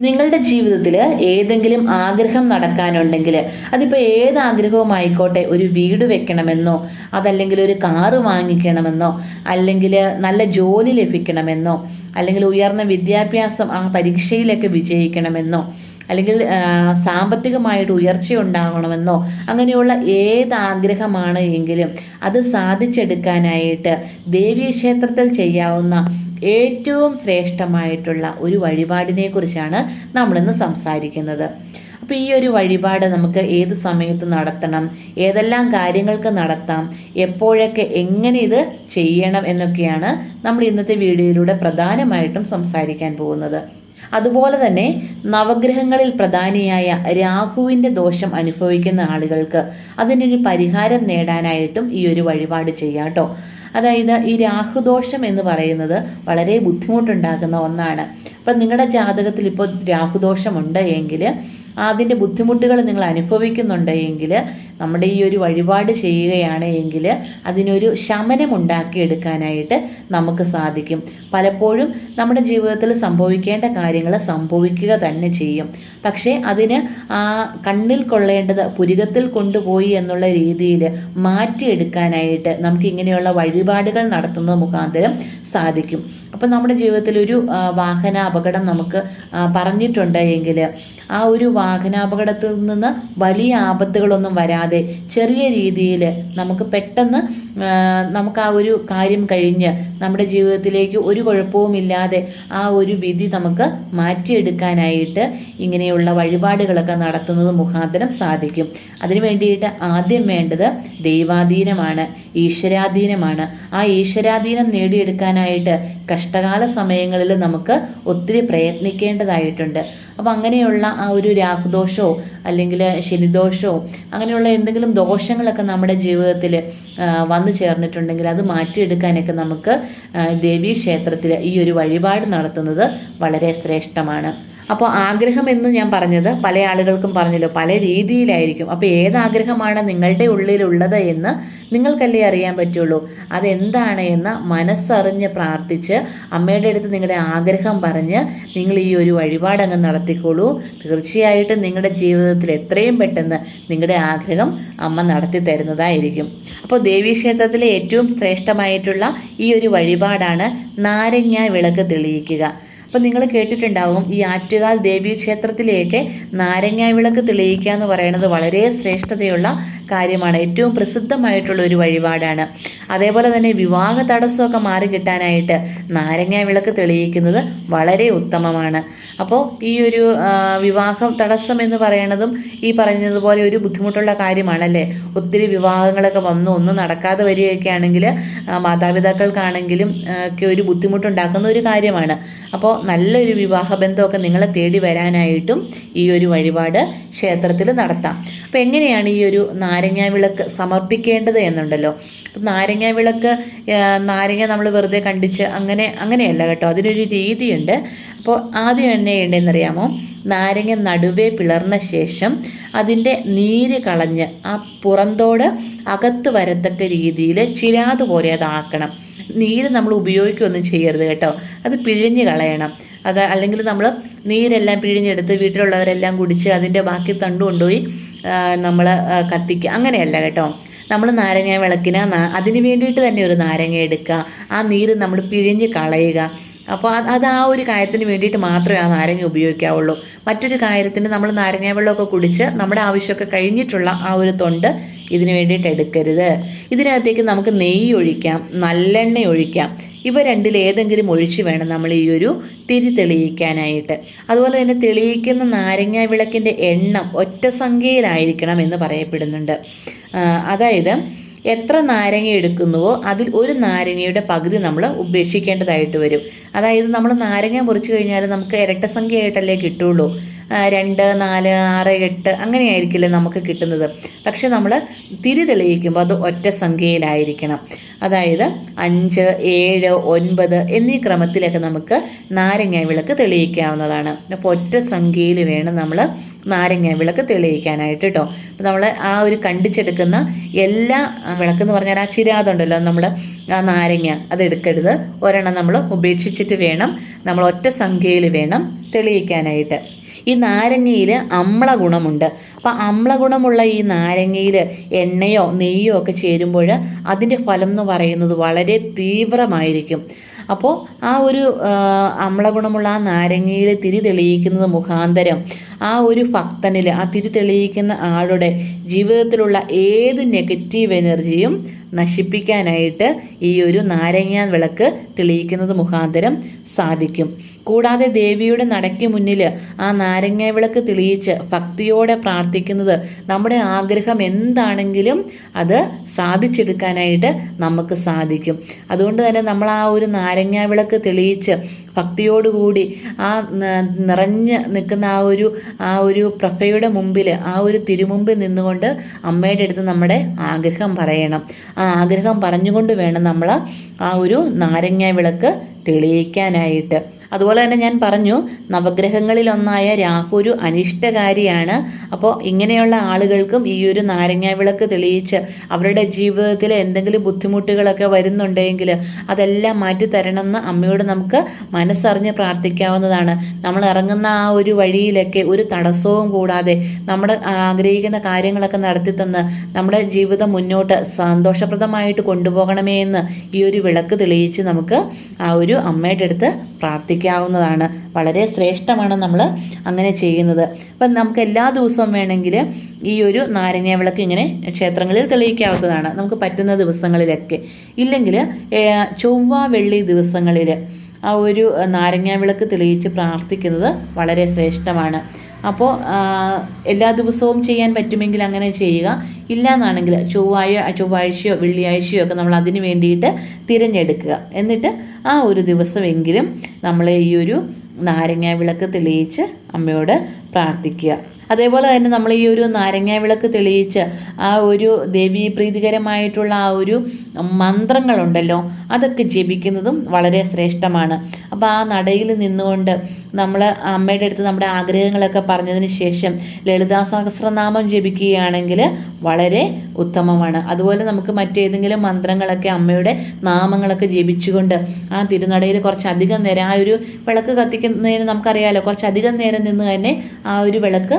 നിങ്ങളുടെ ജീവിതത്തിൽ ഏതെങ്കിലും ആഗ്രഹം നടക്കാനുണ്ടെങ്കിൽ അതിപ്പോൾ ഏത് ആഗ്രഹവും ആയിക്കോട്ടെ ഒരു വീട് വെക്കണമെന്നോ അതല്ലെങ്കിൽ ഒരു കാറ് വാങ്ങിക്കണമെന്നോ അല്ലെങ്കിൽ നല്ല ജോലി ലഭിക്കണമെന്നോ അല്ലെങ്കിൽ ഉയർന്ന വിദ്യാഭ്യാസം ആ പരീക്ഷയിലൊക്കെ വിജയിക്കണമെന്നോ അല്ലെങ്കിൽ സാമ്പത്തികമായിട്ട് ഉയർച്ച ഉണ്ടാകണമെന്നോ അങ്ങനെയുള്ള ഏത് ആഗ്രഹമാണ് എങ്കിലും അത് സാധിച്ചെടുക്കാനായിട്ട് ദേവീക്ഷേത്രത്തിൽ ചെയ്യാവുന്ന ഏറ്റവും ശ്രേഷ്ഠമായിട്ടുള്ള ഒരു വഴിപാടിനെ കുറിച്ചാണ് നമ്മളിന്ന് സംസാരിക്കുന്നത്. അപ്പോൾ ഈ ഒരു വഴിപാട് നമുക്ക് ഏത് സമയത്ത് നടത്തണം? ഏതെല്ലാം കാര്യങ്ങൾക്ക് നടത്താം? എപ്പോഴൊക്കെ എങ്ങനെ ഇത് ചെയ്യണം എന്നൊക്കെയാണ് നമ്മൾ ഇന്നത്തെ വീഡിയോയിലൂടെ പ്രധാനമായിട്ടും സംസാരിക്കാൻ പോകുന്നത്. അതുപോലെ തന്നെ നവഗ്രഹങ്ങളിൽ പ്രധാനിയായ രാഹുവിന്റെ ദോഷം അനുഭവിക്കുന്ന ആളുകൾക്ക് അതിനൊരു പരിഹാരം നേടാനായിട്ടും ഈ ഒരു വഴിപാട് ചെയ്യാം കേട്ടോ. അതായത് ഈ രാഹുദോഷം എന്ന് പറയുന്നത് വളരെ ബുദ്ധിമുട്ടുണ്ടാക്കുന്ന ഒന്നാണ്. അപ്പം നിങ്ങളുടെ ജാതകത്തിൽ ഇപ്പോൾ രാഹുദോഷമുണ്ട് എങ്കിൽ അതിന്റെ ബുദ്ധിമുട്ടുകൾ നിങ്ങൾ അനുഭവിക്കുന്നുണ്ടെങ്കിൽ നമ്മുടെ ഈ ഒരു വഴിപാട് ചെയ്യുകയാണ് എങ്കിൽ അതിനൊരു ശമനം ഉണ്ടാക്കിയെടുക്കാനായിട്ട് നമുക്ക് സാധിക്കും. പലപ്പോഴും നമ്മുടെ ജീവിതത്തിൽ സംഭവിക്കേണ്ട കാര്യങ്ങൾ സംഭവിക്കുക തന്നെ ചെയ്യും. പക്ഷേ അതിന് ആ കണ്ണിൽ കൊള്ളേണ്ടത് പുരികത്തിൽ കൊണ്ടുപോയി എന്നുള്ള രീതിയിൽ മാറ്റിയെടുക്കാനായിട്ട് നമുക്ക് ഇങ്ങനെയുള്ള വഴിപാടുകൾ നടത്തുന്നത് മുഖാന്തരം സാധിക്കും. അപ്പം നമ്മുടെ ജീവിതത്തിൽ ഒരു വാഹന അപകടം നമുക്ക് പറഞ്ഞിട്ടുണ്ട് എങ്കിൽ ആ ഒരു വാഹനാപകടത്തിൽ നിന്ന് വലിയ ആപത്തുകളൊന്നും വരാതെ ചെറിയ രീതിയിൽ നമുക്ക് പെട്ടെന്ന് നമുക്ക് ആ ഒരു കാര്യം കഴിഞ്ഞ് നമ്മുടെ ജീവിതത്തിലേക്ക് ഒരു കുഴപ്പവുമില്ലാതെ ആ ഒരു വിധി നമുക്ക് മാറ്റിയെടുക്കാനായിട്ട് ഇങ്ങനെയുള്ള വഴിപാടുകളൊക്കെ നടത്തുന്നത് മുഖാന്തരം സാധിക്കും. അതിനു വേണ്ടിയിട്ട് ആദ്യം വേണ്ടത് ദൈവാധീനമാണ് ഈശ്വരാധീനമാണ്. ആ ഈശ്വരാധീനം നേടിയെടുക്കാനായിട്ട് കഷ്ടകാല സമയങ്ങളിൽ നമുക്ക് ഒത്തിരി പ്രയത്നിക്കേണ്ടതായിട്ടുണ്ട്. അപ്പം അങ്ങനെയുള്ള ആ ഒരു രാഹുദോഷമോ അല്ലെങ്കിൽ ശനിദോഷമോ അങ്ങനെയുള്ള എന്തെങ്കിലും ദോഷങ്ങളൊക്കെ നമ്മുടെ ജീവിതത്തിൽ വന്നു ചേർന്നിട്ടുണ്ടെങ്കിൽ അത് മാറ്റിയെടുക്കാനൊക്കെ നമുക്ക് ദേവീക്ഷേത്രത്തിൽ ദേവീ ക്ഷേത്രത്തിൽ ഈ ഒരു വഴിപാട് നടത്തുന്നത് വളരെ ശ്രേഷ്ഠമാണ്. അപ്പോൾ ആഗ്രഹം എന്ന് ഞാൻ പറഞ്ഞത് പല ആളുകൾക്കും പറഞ്ഞല്ലോ പല രീതിയിലായിരിക്കും. അപ്പോൾ ഏതാഗ്രഹമാണ് നിങ്ങളുടെ ഉള്ളിലുള്ളത് എന്ന് നിങ്ങൾക്കല്ലേ അറിയാൻ പറ്റുള്ളൂ. അതെന്താണ് എന്ന് മനസ്സറിഞ്ഞ് പ്രാർത്ഥിച്ച് അമ്മയുടെ അടുത്ത് നിങ്ങളുടെ ആഗ്രഹം പറഞ്ഞ് നിങ്ങൾ ഈ ഒരു വഴിപാടങ്ങ് നടത്തിക്കോളൂ. തീർച്ചയായിട്ടും നിങ്ങളുടെ ജീവിതത്തിൽ എത്രയും പെട്ടെന്ന് നിങ്ങളുടെ ആഗ്രഹം അമ്മ നടത്തി തരുന്നതായിരിക്കും. അപ്പോൾ ദേവീക്ഷേത്രത്തിലെ ഏറ്റവും ശ്രേഷ്ഠമായിട്ടുള്ള ഈ ഒരു വഴിപാടാണ് നാരങ്ങ വിളക്ക് തെളിയിക്കുക. അപ്പം നിങ്ങൾ കേട്ടിട്ടുണ്ടാവും ഈ ആറ്റുകാൽ ദേവീ ക്ഷേത്രത്തിലേക്ക് നാരങ്ങ വിളക്ക് തെളിയിക്കുക എന്ന് പറയുന്നത് വളരെ ശ്രേഷ്ഠതയുള്ള കാര്യമാണ്. ഏറ്റവും പ്രസിദ്ധമായിട്ടുള്ള ഒരു വഴിപാടാണ്. അതേപോലെ തന്നെ വിവാഹ തടസ്സമൊക്കെ മാറി കിട്ടാനായിട്ട് നാരങ്ങാ വിളക്ക് തെളിയിക്കുന്നത് വളരെ ഉത്തമമാണ്. അപ്പോൾ ഈ ഒരു വിവാഹ തടസ്സം എന്ന് പറയുന്നതും ഈ പറഞ്ഞതുപോലെ ഒരു ബുദ്ധിമുട്ടുള്ള കാര്യമാണല്ലേ? ഒത്തിരി വിവാഹങ്ങളൊക്കെ വന്നു ഒന്നും നടക്കാതെ വരികയൊക്കെ ആണെങ്കിൽ മാതാപിതാക്കൾക്കാണെങ്കിലും ഒക്കെ ഒരു ബുദ്ധിമുട്ടുണ്ടാക്കുന്ന ഒരു കാര്യമാണ്. അപ്പോൾ നല്ലൊരു വിവാഹ ബന്ധമൊക്കെ നിങ്ങളെ തേടി വരാനായിട്ടും ഈ ഒരു വഴിപാട് ക്ഷേത്രത്തിൽ നടത്താം. അപ്പോൾ എങ്ങനെയാണ് ഈ ഒരു നാരങ്ങാവിളക്ക് സമർപ്പിക്കേണ്ടത് എന്നുണ്ടല്ലോ? അപ്പം നാരങ്ങ വിളക്ക് നാരങ്ങ നമ്മൾ വെറുതെ കണ്ടിച്ച് അങ്ങനെ അങ്ങനെയല്ല കേട്ടോ. അതിനൊരു രീതിയുണ്ട്. അപ്പോൾ ആദ്യം എന്നെ ചെയ്യേണ്ടതെന്നറിയാമോ നാരങ്ങ നടുവേ പിളർന്ന ശേഷം അതിന്റെ നീര് കളഞ്ഞ് ആ പുറന്തോട് അകത്ത് വരത്തക്ക രീതിയിൽ ചിരാത് പോലെ അതാക്കണം. നീര് നമ്മൾ ഉപയോഗിക്കുകയൊന്നും ചെയ്യരുത് കേട്ടോ. അത് പിഴിഞ്ഞ് കളയണം. അത് അല്ലെങ്കിൽ നമ്മൾ നീരെല്ലാം പിഴിഞ്ഞെടുത്ത് വീട്ടിലുള്ളവരെല്ലാം കുടിച്ച് അതിന്റെ ബാക്കി തണ്ടു കൊണ്ടുപോയി നമ്മൾ കത്തിക്കുക. അങ്ങനെയല്ല കേട്ടോ. നമ്മൾ നാരങ്ങ വിളക്കിന് അതിന് വേണ്ടിയിട്ട് തന്നെ ഒരു നാരങ്ങ എടുക്കുക. ആ നീര് നമ്മൾ പിഴിഞ്ഞ് കളയുക. അപ്പോൾ അത് അത് ആ ഒരു കാര്യത്തിന് വേണ്ടിയിട്ട് മാത്രമേ ആ നാരങ്ങ ഉപയോഗിക്കാവുള്ളൂ. മറ്റൊരു കാര്യത്തിന് നമ്മൾ നാരങ്ങ വെള്ളമൊക്കെ കുടിച്ച് നമ്മുടെ ആവശ്യമൊക്കെ കഴിഞ്ഞിട്ടുള്ള ആ ഒരു തൊണ്ട് ഇതിന് വേണ്ടിയിട്ട് എടുക്കരുത്. ഇതിനകത്തേക്ക് നമുക്ക് നെയ്യ് ഒഴിക്കാം നല്ലെണ്ണ ഒഴിക്കാം. ഇവ രണ്ടിൽ ഏതെങ്കിലും ഒഴിച്ച് വേണം നമ്മൾ ഈ ഒരു തിരി തെളിയിക്കാനായിട്ട്. അതുപോലെ തന്നെ തെളിയിക്കുന്ന നാരങ്ങ വിളക്കിന്റെ എണ്ണം ഒറ്റ സംഖ്യയിലായിരിക്കണം എന്ന് പറയപ്പെടുന്നുണ്ട്. അതായത് എത്ര നാരങ്ങ എടുക്കുന്നുവോ അതിൽ ഒരു നാരങ്ങയുടെ പകുതി നമ്മൾ ഉപേക്ഷിക്കേണ്ടതായിട്ട് വരും. അതായത് നമ്മൾ നാരങ്ങ മുറിച്ച് കഴിഞ്ഞാൽ നമുക്ക് ഇരട്ടസംഖ്യയായിട്ടല്ലേ കിട്ടുള്ളൂ. ആ, രണ്ട് നാല് ആറ് എട്ട് അങ്ങനെയായിരിക്കില്ല നമുക്ക് കിട്ടുന്നത്. പക്ഷെ നമ്മൾ തിരി തെളിയിക്കുമ്പോൾ അത് ഒറ്റ സംഖ്യയിലായിരിക്കണം. അതായത് അഞ്ച് ഏഴ് ഒൻപത് എന്നീ ക്രമത്തിലൊക്കെ നമുക്ക് നാരങ്ങ വിളക്ക് തെളിയിക്കാവുന്നതാണ്. അപ്പോൾ ഒറ്റ സംഖ്യയിൽ വേണം നമ്മൾ നാരങ്ങ വിളക്ക് തെളിയിക്കാനായിട്ട് കേട്ടോ അപ്പോൾ നമ്മൾ ആ ഒരു കണ്ടിച്ചെടുക്കുന്ന എല്ലാ വിളക്ക് വിളക്കെന്ന് പറഞ്ഞാൽ ആ ചിരാതുണ്ടല്ലോ നമ്മൾ ആ നാരങ്ങ അത് എടുക്കരുത്. ഒരെണ്ണം നമ്മൾ ഉപേക്ഷിച്ചിട്ട് വേണം നമ്മൾ ഒറ്റ സംഖ്യയിൽ വേണം തെളിയിക്കാനായിട്ട്. ഈ നാരങ്ങയിൽ അമ്ല ഗുണമുണ്ട്. അപ്പം അമ്ല ഗുണമുള്ള ഈ നാരങ്ങയിൽ എണ്ണയോ നെയ്യോ ഒക്കെ ചേരുമ്പോൾ അതിന്റെ ഫലം എന്ന് പറയുന്നത് വളരെ തീവ്രമായിരിക്കും. അപ്പോൾ ആ ഒരു അമ്ലഗുണമുള്ള ആ നാരങ്ങയിൽ തിരി തെളിയിക്കുന്നത് മുഖാന്തരം ആ ഒരു ഭക്തനിൽ ആ തിരി തെളിയിക്കുന്ന ആളുടെ ജീവിതത്തിലുള്ള ഏത് നെഗറ്റീവ് എനർജിയും നശിപ്പിക്കാനായിട്ട് ഈ ഒരു നാരങ്ങ വിളക്ക് തെളിയിക്കുന്നത് മുഖാന്തരം സാധിക്കും. കൂടാതെ ദേവിയുടെ നടയ്ക്ക് മുന്നിൽ ആ നാരങ്ങ വിളക്ക് തെളിയിച്ച് ഭക്തിയോടെ പ്രാർത്ഥിക്കുന്നത് നമ്മുടെ ആഗ്രഹം എന്താണെങ്കിലും അത് സാധിച്ചെടുക്കാനായിട്ട് നമുക്ക് സാധിക്കും. അതുകൊണ്ട് തന്നെ നമ്മൾ ആ ഒരു നാരങ്ങ വിളക്ക് തെളിയിച്ച് ഭക്തിയോടുകൂടി ആ നിറഞ്ഞ് നിൽക്കുന്ന ആ ഒരു ആ ഒരു പ്രഭയുടെ മുമ്പിൽ ആ ഒരു തിരുമുമ്പിൽ നിന്നുകൊണ്ട് അമ്മയുടെ അടുത്ത് നമ്മുടെ ആഗ്രഹം പറയണം. ആ ആഗ്രഹം പറഞ്ഞുകൊണ്ട് വേണം നമ്മൾ ആ ഒരു നാരങ്ങ വിളക്ക് തെളിയിക്കാനായിട്ട്. അതുപോലെ തന്നെ ഞാൻ പറഞ്ഞു നവഗ്രഹങ്ങളിലൊന്നായ രാഹു ഒരു അനിഷ്ടകാരിയാണ്. അപ്പോൾ ഇങ്ങനെയുള്ള ആളുകൾക്കും ഈ ഒരു നാരങ്ങ വിളക്ക് തെളിയിച്ച് അവരുടെ ജീവിതത്തിൽ എന്തെങ്കിലും ബുദ്ധിമുട്ടുകളൊക്കെ വരുന്നുണ്ടെങ്കിൽ അതെല്ലാം മാറ്റി തരണമെന്ന് അമ്മയോട് നമുക്ക് മനസ്സറിഞ്ഞ് പ്രാർത്ഥിക്കാവുന്നതാണ്. നമ്മൾ ഇറങ്ങുന്ന ആ ഒരു വഴിയിലൊക്കെ ഒരു തടസ്സവും കൂടാതെ നമ്മൾ ആഗ്രഹിക്കുന്ന കാര്യങ്ങളൊക്കെ നടത്തി തന്ന് നമ്മുടെ ജീവിതം മുന്നോട്ട് സന്തോഷപ്രദമായിട്ട് കൊണ്ടുപോകണമേ എന്ന് ഈ ഒരു വിളക്ക് തെളിയിച്ച് നമുക്ക് ആ ഒരു അമ്മയുടെ അടുത്ത് പ്രാർത്ഥിക്കാവുന്നതാണ് വളരെ ശ്രേഷ്ഠമാണ് നമ്മൾ അങ്ങനെ ചെയ്യുന്നത്. അപ്പം നമുക്ക് എല്ലാ ദിവസവും വേണമെങ്കിൽ ഈ ഒരു നാരങ്ങ വിളക്ക് ഇങ്ങനെ ക്ഷേത്രങ്ങളിൽ തെളിയിക്കാവുന്നതാണ്. നമുക്ക് പറ്റുന്ന ദിവസങ്ങളിലൊക്കെ. ഇല്ലെങ്കിൽ ചൊവ്വ വെള്ളി ദിവസങ്ങളിൽ ആ ഒരു നാരങ്ങ വിളക്ക് തെളിയിച്ച് പ്രാർത്ഥിക്കുന്നത് വളരെ ശ്രേഷ്ഠമാണ്. അപ്പോൾ എല്ലാ ദിവസവും ചെയ്യാൻ പറ്റുമെങ്കിൽ അങ്ങനെ ചെയ്യുക. ഇല്ല എന്നാണെങ്കിൽ ചൊവ്വായ ചൊവ്വാഴ്ചയോ വെള്ളിയാഴ്ചയോ ഒക്കെ നമ്മൾ അതിന് വേണ്ടിയിട്ട് തിരഞ്ഞെടുക്കുക. എന്നിട്ട് ആ ഒരു ദിവസമെങ്കിലും നമ്മൾ ഈ ഒരു നാരങ്ങ വിളക്ക് തെളിയിച്ച് അമ്മയോട് പ്രാർത്ഥിക്കുക. അതേപോലെ തന്നെ നമ്മൾ ഈ ഒരു നാരങ്ങ വിളക്ക് തെളിയിച്ച് ആ ഒരു ദേവീ പ്രീതികരമായിട്ടുള്ള ആ ഒരു മന്ത്രങ്ങളുണ്ടല്ലോ അതൊക്കെ ജപിക്കുന്നതും വളരെ ശ്രേഷ്ഠമാണ്. അപ്പോൾ ആ നടയിൽ നിന്നുകൊണ്ട് നമ്മൾ അമ്മയുടെ അടുത്ത് നമ്മുടെ ആഗ്രഹങ്ങളൊക്കെ പറഞ്ഞതിന് ശേഷം ലളിതാ സഹസ്രനാമം ജപിക്കുകയാണെങ്കിൽ വളരെ ഉത്തമമാണ്. അതുപോലെ നമുക്ക് മറ്റേതെങ്കിലും മന്ത്രങ്ങളൊക്കെ അമ്മയുടെ നാമങ്ങളൊക്കെ ജപിച്ചുകൊണ്ട് ആ തിരുനടയിൽ കുറച്ചധികം നേരം ആ ഒരു വിളക്ക് കത്തിക്കുന്നതിന് നമുക്കറിയാമല്ലോ കുറച്ചധികം നേരം നിന്ന് തന്നെ ആ ഒരു വിളക്ക്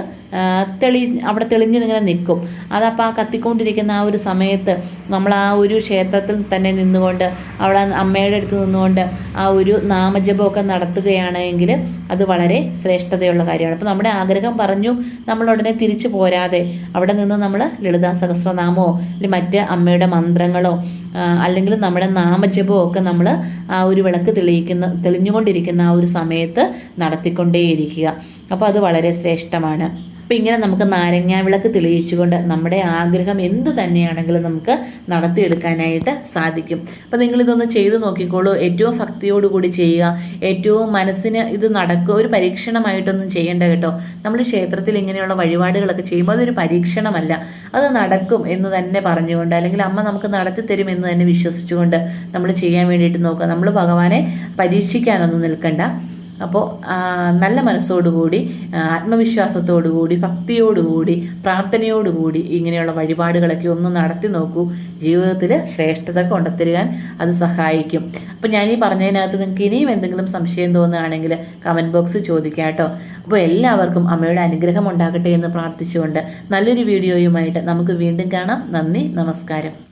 തെളി അവിടെ തെളിഞ്ഞ് ഇങ്ങനെ നിൽക്കും. അതപ്പോൾ ആ കത്തിക്കൊണ്ടിരിക്കുന്ന ആ ഒരു സമയത്ത് നമ്മൾ ആ ഒരു ക്ഷേത്രത്തിൽ തന്നെ നിന്നുകൊണ്ട് അവിടെ അമ്മയുടെ അടുത്ത് നിന്നുകൊണ്ട് ആ ഒരു നാമജപമൊക്കെ നടത്തുകയാണെങ്കിൽ അത് വളരെ ശ്രേഷ്ഠതയുള്ള കാര്യമാണ്. അപ്പോൾ നമ്മുടെ ആഗ്രഹം പറഞ്ഞു നമ്മൾ ഉടനെ തിരിച്ചു പോരാതെ അവിടെ നിന്ന് നമ്മൾ ലളിതാ സഹസ്രനാമോ അല്ലെങ്കിൽ മറ്റ് അമ്മയുടെ മന്ത്രങ്ങളോ അല്ലെങ്കിൽ നമ്മുടെ നാമജപമോ ഒക്കെ നമ്മൾ ആ ഒരു വിളക്ക് തെളിയിക്കുന്ന തെളിഞ്ഞുകൊണ്ടിരിക്കുന്ന ആ ഒരു സമയത്ത് നടത്തിക്കൊണ്ടേയിരിക്കുക. അപ്പോൾ അത് വളരെ ശ്രേഷ്ഠമാണ്. അപ്പം ഇങ്ങനെ നമുക്ക് നാരങ്ങ വിളക്ക് തെളിയിച്ചുകൊണ്ട് നമ്മുടെ ആഗ്രഹം എന്ത് തന്നെയാണെങ്കിലും നമുക്ക് നടത്തിയെടുക്കാനായിട്ട് സാധിക്കും. അപ്പം നിങ്ങളിതൊന്ന് ചെയ്തു നോക്കിക്കോളൂ. ഏറ്റവും ഭക്തിയോടുകൂടി ചെയ്യുക. ഏറ്റവും മനസ്സിന് ഇത് നടക്കുക ഒരു പരീക്ഷണമായിട്ടൊന്നും ചെയ്യേണ്ട കേട്ടോ. നമ്മൾ ക്ഷേത്രത്തിൽ ഇങ്ങനെയുള്ള വഴിപാടുകളൊക്കെ ചെയ്യുമ്പോൾ അതൊരു പരീക്ഷണമല്ല. അത് നടക്കും എന്ന് തന്നെ പറഞ്ഞുകൊണ്ട് അല്ലെങ്കിൽ അമ്മ നമുക്ക് നടത്തി തരും എന്ന് തന്നെ വിശ്വസിച്ചുകൊണ്ട് നമ്മൾ ചെയ്യാൻ വേണ്ടിയിട്ട് നോക്കുക. നമ്മൾ ഭഗവാനെ പരീക്ഷിക്കാനൊന്നും നിൽക്കണ്ട. അപ്പോൾ നല്ല മനസ്സോടുകൂടി ആത്മവിശ്വാസത്തോടുകൂടി ഭക്തിയോടുകൂടി പ്രാർത്ഥനയോടുകൂടി ഇങ്ങനെയുള്ള വഴിപാടുകളൊക്കെ ഒന്ന് നടത്തി നോക്കൂ. ജീവിതത്തിൽ ശ്രേഷ്ഠത കൊണ്ടെത്തരുവാൻ അത് സഹായിക്കും. അപ്പോൾ ഞാൻ ഈ പറഞ്ഞതിനകത്ത് നിങ്ങൾക്ക് ഇനിയും എന്തെങ്കിലും സംശയം തോന്നുകയാണെങ്കിൽ കമന്റ് ബോക്സ് ചോദിക്കാം കേട്ടോ. അപ്പോൾ എല്ലാവർക്കും അമ്മയുടെ അനുഗ്രഹം ഉണ്ടാകട്ടെ എന്ന് പ്രാർത്ഥിച്ചുകൊണ്ട് നല്ലൊരു വീഡിയോയുമായിട്ട് നമുക്ക് വീണ്ടും കാണാം. നന്ദി നമസ്കാരം.